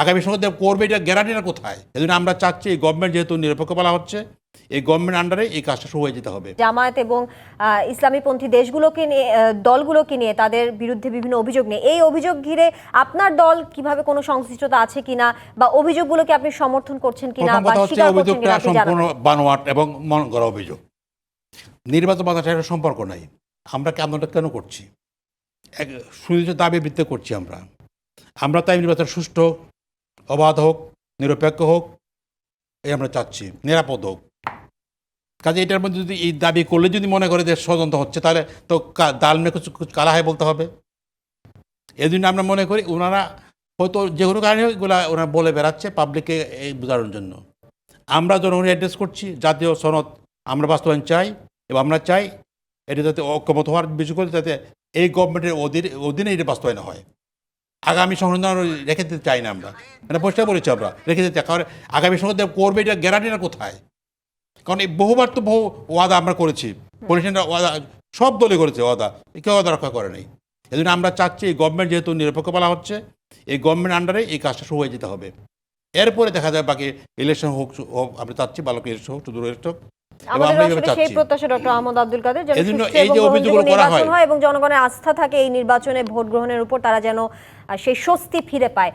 আগামী সময় করবে এটা গ্যারান্টিটা কোথায়? এজন্য আমরা চাচ্ছি এই গভর্নমেন্ট যেহেতু নিরপেক্ষ বলা হচ্ছে এই গভর্নমেন্ট আন্ডারে এই কাজটা শুরু হয়ে যেতে হবে। জামায়াত এবং ইসলামীপন্থী দেশগুলোকে নিয়ে দলগুলোকে নিয়ে তাদের বিরুদ্ধে বিভিন্ন অভিযোগ নিয়ে। এই অভিযোগ ঘিরে আপনার দল কীভাবে কোনো সংশ্লিষ্টতা আছে কিনা বা অভিযোগগুলোকে আপনি সমর্থন করছেন কিনা বা স্বীকার করছেন কিনা সম্পূর্ণ বানোয়াট এবং মন করা অভিযোগ। নির্বাচন বাধার একটা সম্পর্ক নাই। আমরা কি আন্দোলনটা কেন করছি? এক সুনির্দিষ্ট দাবির ভিত্তিতে করছি আমরা। আমরা তাই নির্বাচন সুষ্ঠু অবাধ হোক, নিরপেক্ষ হোক, এই আমরা চাচ্ছি। নিরাপদ হোক। কাজে এটার মধ্যে যদি এই দাবি করলে যদি মনে করে যে ষড়যন্ত্র হচ্ছে, তাহলে তো দাল মে কিছু কালা হয় বলতে হবে। এই জন্য আমরা মনে করি ওনারা হয়তো যে কোনো কারণে এগুলা ওনারা বলে বেড়াচ্ছে পাবলিককে এই বোঝানোর জন্য। আমরা জনগণের অ্যাড্রেস করছি, জাতীয় সনদ আমরা বাস্তবায়ন চাই এবং আমরা চাই এটা যাতে অক্ষমত হওয়ার বিষয় করে যাতে এই গভর্নমেন্টের অধীনে অধীনে এটা বাস্তবায়ন হয়। আগামী সংশোধন রেখে দিতে চাই না আমরা। মানে পরিষ্কার বলেছি আমরা, রেখে দিতে কারণ আগামী সংশোধন করবে এটা গ্যারান্টিটা কোথায়? কারণ এই বহুবার তো বহু ওয়াদা আমরা করেছি। পলিটিশিয়ানরা ওয়াদা, সব দলে করেছে ওয়াদা। কেউ ওয়াদা রক্ষা করে নাই। এই জন্য আমরা চাচ্ছি এই গভর্নমেন্ট যেহেতু নিরপেক্ষ বলা হচ্ছে, এই গভর্নমেন্ট আন্ডারে এই কাজটা শুরু হয়ে যেতে হবে। এরপরে দেখা যায় বাকি ইলেকশন হোক আমরা চাচ্ছি বালক ইলেকশন হোক শুধু ইলেকশন হোক। আমাদের আসলে সেই প্রত্যাশা ডক্টর আহমদ আব্দুল কাদের যেন নির্বাচন হয়- এবং জনগণের আস্থা থাকে এই নির্বাচনে ভোট গ্রহণের উপর তারা যেন সেই স্বস্তি ফিরে পায়।